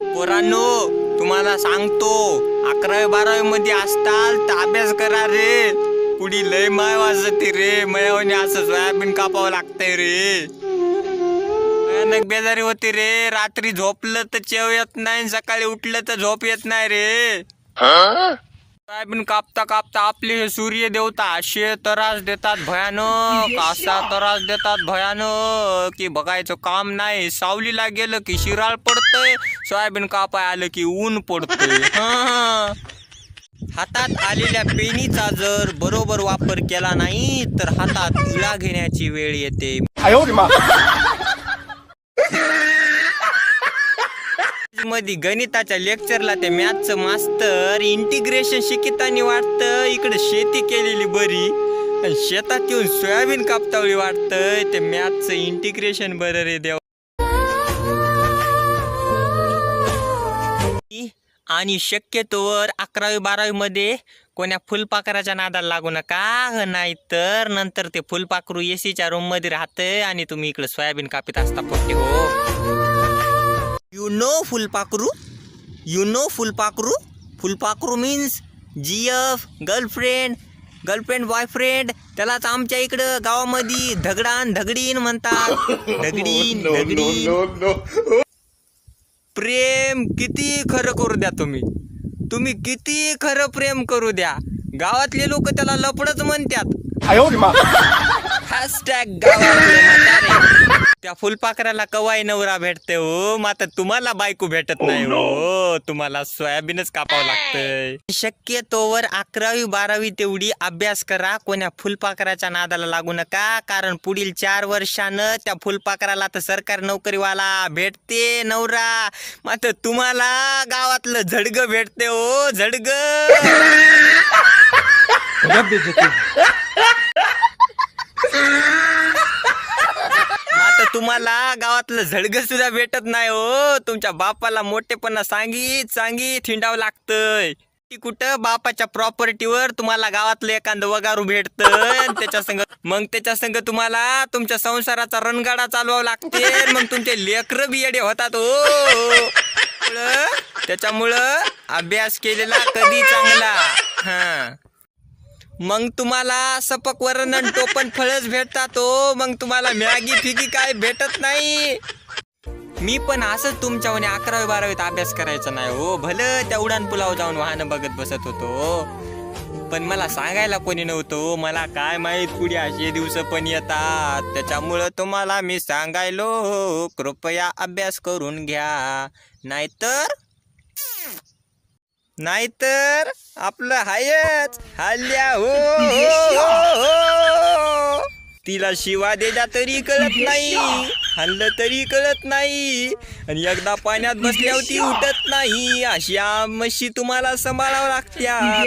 पोरांनो तुम्हाला सांगतो अकरावी बारावी मध्ये असताल तर अभ्यास करा रे. पुढी लय माय वाजते रे. मयावणी असं सोयाबीन कापावं लागतंय रे. भयानक बेजारी होती रे. रात्री झोपलं तर चेव येत नाही सकाळी उठलं तर झोप येत नाही रे. सोयाबीन कापता कापता आपले हे सूर्य देवता असे त्रास देतात भयानक असा त्रास देतात भयानक की बघायचं काम नाही. सावलीला गेलं की शिराळ पडतंय सोयाबीन कापाय आलं की ऊन पडतंय. हातात आलेल्या पेनीचा जर बरोबर वापर केला नाही तर हातात इळा घेण्याची वेळ येते. मध्ये गणिताच्या लेक्चरला ते मॅथचं मास्तर इंटिग्रेशन शिकितानी वाटतं. इकडे शेती केलेली बरी. आणि शेतात येऊन सोयाबीन कापतावळी वाटत. ते मॅथचं इंटिग्रेशन बरं रे देव. आणि शक्यतोवर अकरावी बारावी मध्ये कोण्या फुलपाखराच्या नादाला लागू नका. नाही तर नंतर ते फुलपाखरू एसीच्या रूममध्ये राहतंय आणि तुम्ही इकडे सोयाबीन कापित असता पोटे हो. यू नो फुलपाखरू यू नो फुलपाखरू फुलपाखरू means G F girlfriend girlfriend boyfriend त्यालाच आमच्या इकडं गावामध्ये धगडान धगडीन म्हणतात. धगडीन धगडीन. प्रेम किती खरं करू द्या तुम्ही. तुम्ही किती खरं प्रेम करू द्या. गावातले लोक त्याला लपडच म्हणतात. हॅशटॅग गावात फुलपाखराला कवाई नवरा भेटते हो. मात्र तुम्हाला बायको भेटत नाही हो. तुम्हाला सोयाबीनच कापावं लागतंय. शक्यतोवर अकरावी बारावी तेवढी अभ्यास करा. कोण्या फुलपाखराच्या नादाला लागू नका. कारण पुढील चार वर्षानं त्या फुलपाखराला तर सरकारी नोकरीवाला भेटते नवरा. मात्र तुम्हाला गावातलं झडग भेटते हो. झडग. तुम्हाला गावातलं झडग सुद्धा भेटत नाही हो. तुमच्या बापाला मोठेपणा सांगीत सांगीत हिंडावं लागतंय. ती कुठं? बापाच्या प्रॉपर्टीवर तुम्हाला गावातलं एखादं वगारू भेटत. त्याच्या संग मग त्याच्या संग तुम्हाला तुमच्या संसाराचा रणगाडा चालवावा लागते. मग तुमचे लेकर बियडे होतात हो. त्याच्यामुळं अभ्यास केलेला कधी चांगला? हा. मग तुम्हाला सपक वरण आणि फळच भेटतात हो. मग तुम्हाला मॅगी फिगी काय भेटत नाही. मी पण असंच तुमच्या म्हणे अकरावी बारावीत अभ्यास करायचा नाही हो. भलं त्या उडान पुलावर जाऊन वाहनं बघत बसत होतो. पण मला सांगायला कोणी नव्हतो हो. मला काय माहीत पुढे असे दिवस पण येतात. त्याच्यामुळं तुम्हाला मी सांगायलो हो. कृपया अभ्यास करून घ्या. नाहीतर नाहीतर आपलं हायच. हल्ल्या हो, हो, हो. तिला शिवा देजा तरी कळत नाही. हल्लं तरी कळत नाही. आणि एकदा पाण्यात बसल्यावर ती उठत नाही. अशा म्हशी तुम्हाला सांभाळावं लागत्या.